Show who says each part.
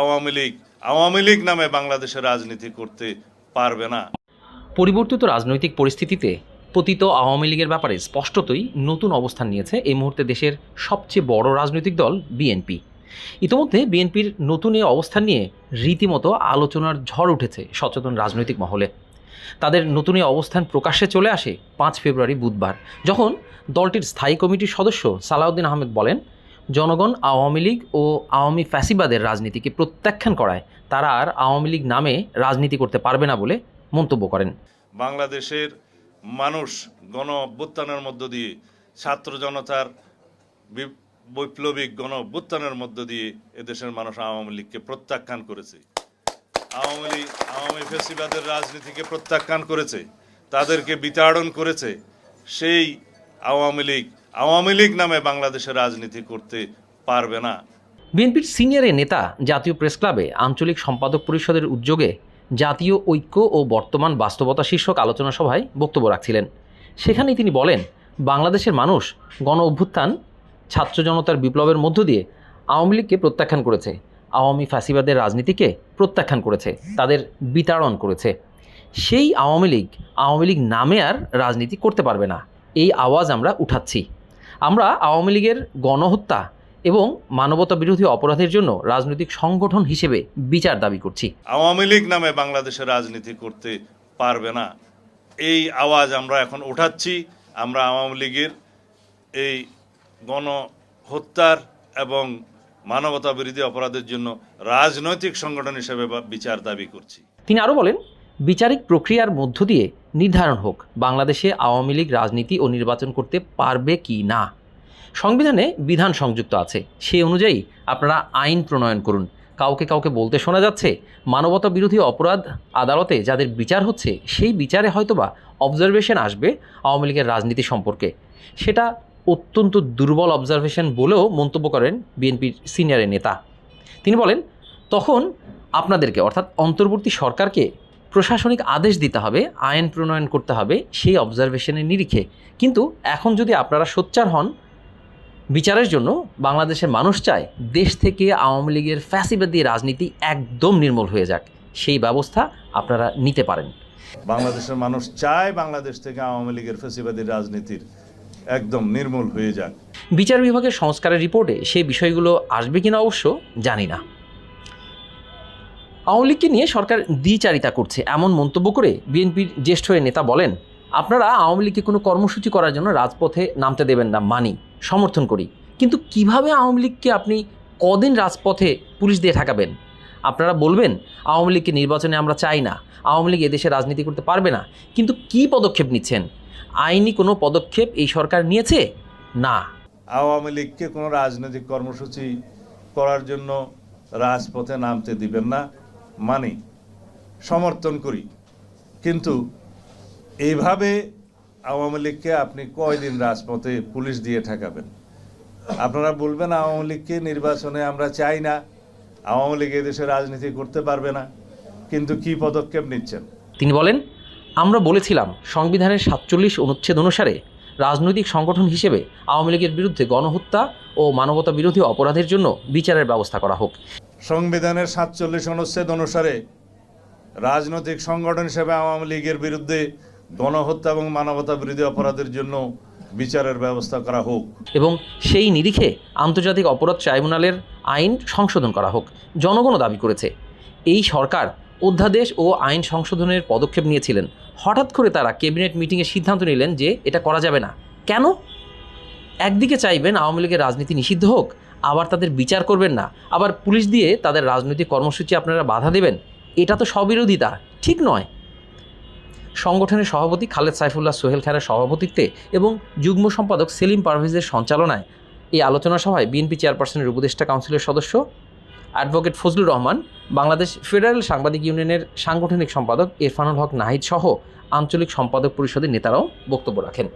Speaker 1: আওয়ামী লীগ আওয়ামী লীগ নামে বাংলাদেশে রাজনীতি করতে পারবে না।
Speaker 2: পরিবর্তিত রাজনৈতিক পরিস্থিতিতে পতিত আওয়ামী লীগের ব্যাপারে স্পষ্টতই নতুন অবস্থান নিয়েছে এই মুহূর্তে দেশের সবচেয়ে বড় রাজনৈতিক দল বিএনপি। ইতোমধ্যে বিএনপির নতুন এই অবস্থান নিয়ে রীতিমতো আলোচনার ঝড় উঠেছে সচেতন রাজনৈতিক মহলে। তাদের নতুন এই অবস্থান প্রকাশ্যে চলে আসে পাঁচ ফেব্রুয়ারি বুধবার, যখন দলটির স্থায়ী কমিটির সদস্য সালাউদ্দিন আহমেদ বলেন জনগণ আওয়ামী লীগ ও আওয়ামী ফ্যাসিবাদের রাজনীতিকে প্রত্যাখ্যান করায়, তারা আর আওয়ামী লীগ নামে রাজনীতি করতে পারবে না বলে মন্তব্য করেন।
Speaker 1: বাংলাদেশের মানুষ গণ অভ্যুত্থানের মধ্য দিয়ে, ছাত্র জনতার বৈপ্লবিক গণ অভ্যুত্থানের মধ্য দিয়ে এদেশের মানুষ আওয়ামী লীগকে প্রত্যাখ্যান করেছে। আওয়ামী লীগ, আওয়ামী ফেসিবাদের রাজনীতিকে প্রত্যাখ্যান করেছে, তাদেরকে বিতাড়ন করেছে, সেই আওয়ামী লীগ আওয়ামী লীগ নামে বাংলাদেশে রাজনীতি করতে পারবে না।
Speaker 2: বিএনপির সিনিয়র নেতা জাতীয় প্রেস ক্লাবে আঞ্চলিক সম্পাদক পরিষদের উদ্যোগে জাতীয় ঐক্য ও বর্তমান বাস্তবতা শীর্ষক আলোচনা সভায় বক্তব্য রাখছিলেন। সেখানেই তিনি বলেন, বাংলাদেশের মানুষ গণ অভ্যুত্থান, ছাত্র জনতার বিপ্লবের মধ্য দিয়ে আওয়ামী লীগকে প্রত্যাখ্যান করেছে, আওয়ামী ফ্যাসিবাদের রাজনীতিকে প্রত্যাখ্যান করেছে, তাদের বিতাড়ন করেছে। সেই আওয়ামী লীগ আওয়ামী লীগ নামে আর রাজনীতি করতে পারবে না। এই আওয়াজ আমরা উঠাচ্ছি। আমরা আওয়ামী লীগের গণহত্যা এবং মানবতা বিরোধী অপরাধের জন্য রাজনৈতিক সংগঠন হিসেবে বিচার দাবি করছি।
Speaker 1: আওয়ামী লীগ নামে বাংলাদেশে রাজনীতি করতে পারবে না। এই আওয়াজ আমরা এখন উঠাচ্ছি আমরা আওয়ামী লীগের এই গণহত্যার এবং মানবতা বিরোধী অপরাধের জন্য রাজনৈতিক সংগঠন হিসেবে বিচার দাবি করছি।
Speaker 2: তিনি আরও বলেন বিচারিক প্রক্রিয়ার মধ্য দিয়ে নির্ধারণ হোক, বাংলাদেশে আওয়ামী লীগ রাজনীতি ও নির্বাচন করতে পারবে কি না। সংবিধানে বিধান সংযুক্ত আছে সেই অনুযায়ী আপনারা আইন প্রণয়ন করুন। কাউকে কাউকে বলতে শোনা যাচ্ছে, মানবতা বিরোধী অপরাধ আদালতে যাদের বিচার হচ্ছে, সেই বিচারে হয়তোবা অবজারভেশন আসবে আওয়ামী লীগের রাজনীতি সম্পর্কে। সেটা অত্যন্ত দুর্বল অবজারভেশন বলেও মন্তব্য করেন বিএনপির সিনিয়রের নেতা। তিনি বলেন, তখন আপনাদেরকে, অর্থাৎ অন্তর্বর্তী সরকারকে প্রশাসনিক আদেশ দিতে হবে আইন প্রণয়ন করতে হবে সেই অবজারভেশনের নিরিখে। কিন্তু এখন যদি আপনারা সোচ্চার হন বিচারের জন্য বাংলাদেশের মানুষ চায় দেশ থেকে আওয়ামী লীগের ফ্যাসিবাদী রাজনীতি একদম নির্মূল হয়ে যাক সেই ব্যবস্থা আপনারা নিতে পারেন।
Speaker 1: বাংলাদেশের মানুষ চায় বাংলাদেশ থেকে আওয়ামী লীগের ফেসিবাদী রাজনীতির একদম নির্মূল হয়ে যাক।
Speaker 2: বিচার বিভাগের সংস্কারের রিপোর্টে সেই বিষয়গুলো আসবে কিনা অবশ্য জানি না। আওয়ামী লীগকে নিয়ে সরকার দ্বিচারিতা করছে, এমন মন্তব্য করে বিএনপির জ্যেষ্ঠ নেতা বলেন, আপনারা আওয়ামী লীগকে কোনো কর্মসূচি করার জন্য রাজপথে নামতে দেবেন না, মানি, সমর্থন করি। কিন্তু কীভাবে আওয়ামী লীগকে আপনি কদিন রাজপথে পুলিশ দিয়ে ঠেকাবেন? আপনারা বলবেন, আওয়ামী লীগকে নির্বাচনে আমরা চাই না, আওয়ামী লীগ এদেশে রাজনীতি করতে পারবে না। কিন্তু কি পদক্ষেপ নিচ্ছেন? আইনি কোনো পদক্ষেপ এই সরকার নিয়েছে? না।
Speaker 1: আওয়ামী লীগকে কোনো রাজনৈতিক কর্মসূচি করার জন্য রাজপথে নামতে দিবেন না। মানি, সমর্থন করি। কিন্তু এইভাবে আওয়ামী লীগকে আপনি কয়দিন রাজপথে পুলিশ দিয়ে ঠেকাবেন? আপনারা বলবেন আওয়ামী লীগকে নির্বাচনে আমরা চাই না, আওয়ামী লীগ এদেশে রাজনীতি করতে পারবে না, কিন্তু কি পদক্ষেপ নিচ্ছেন?
Speaker 2: তিনি বলেন, আমরা বলেছিলাম সংবিধানের সাতচল্লিশ অনুচ্ছেদ অনুসারে রাজনৈতিক সংগঠন হিসেবে আওয়ামী লীগের বিরুদ্ধে গণহত্যা ও মানবতা বিরোধী অপরাধের জন্য বিচারের ব্যবস্থা করা হোক।
Speaker 1: সংবিধানের সাতচল্লিশ অনুচ্ছেদ অনুসারে রাজনৈতিক সংগঠন হিসেবে আওয়ামী লীগের বিরুদ্ধে গণহত্যা এবং মানবতা বিরোধী অপরাধের জন্য বিচারের ব্যবস্থা করা হোক।
Speaker 2: এবং সেই নিরিখে আন্তর্জাতিক অপরাধ ট্রাইব্যুনালের আইন সংশোধন করা হোক। জনগণও দাবি করেছে, এই সরকার অধ্যাদেশ ও আইন সংশোধনের পদক্ষেপ নিয়েছিলেন। হঠাৎ করে তারা ক্যাবিনেট মিটিংয়ে সিদ্ধান্ত নিলেন যে এটা করা যাবে না। কেন? একদিকে চাইবেন আওয়ামী লীগের রাজনীতি নিষিদ্ধ হোক আবার তাদের বিচার করবেন না। আবার পুলিশ দিয়ে তাদের রাজনৈতিক কর্মসূচি আপনারা বাধা দেবেন। এটা তো স্ববিরোধিতা, ঠিক নয়। সংগঠনের সভাপতি খালেদ সাইফুল্লাহ সোহেল খানের সভাপতিত্বে এবং যুগ্ম সম্পাদক সেলিম পারভেজের সঞ্চালনায় এই আলোচনা সভায় বিএনপি চেয়ারপারসনের উপদেষ্টা কাউন্সিলের সদস্য অ্যাডভোকেট ফজলুর রহমান, বাংলাদেশ ফেডারেল সাংবাদিক ইউনিয়নের সাংগঠনিক সম্পাদক ইরফানুল হক নাহিদ সহ আঞ্চলিক সম্পাদক পরিষদের নেতারাও বক্তব্য রাখেন।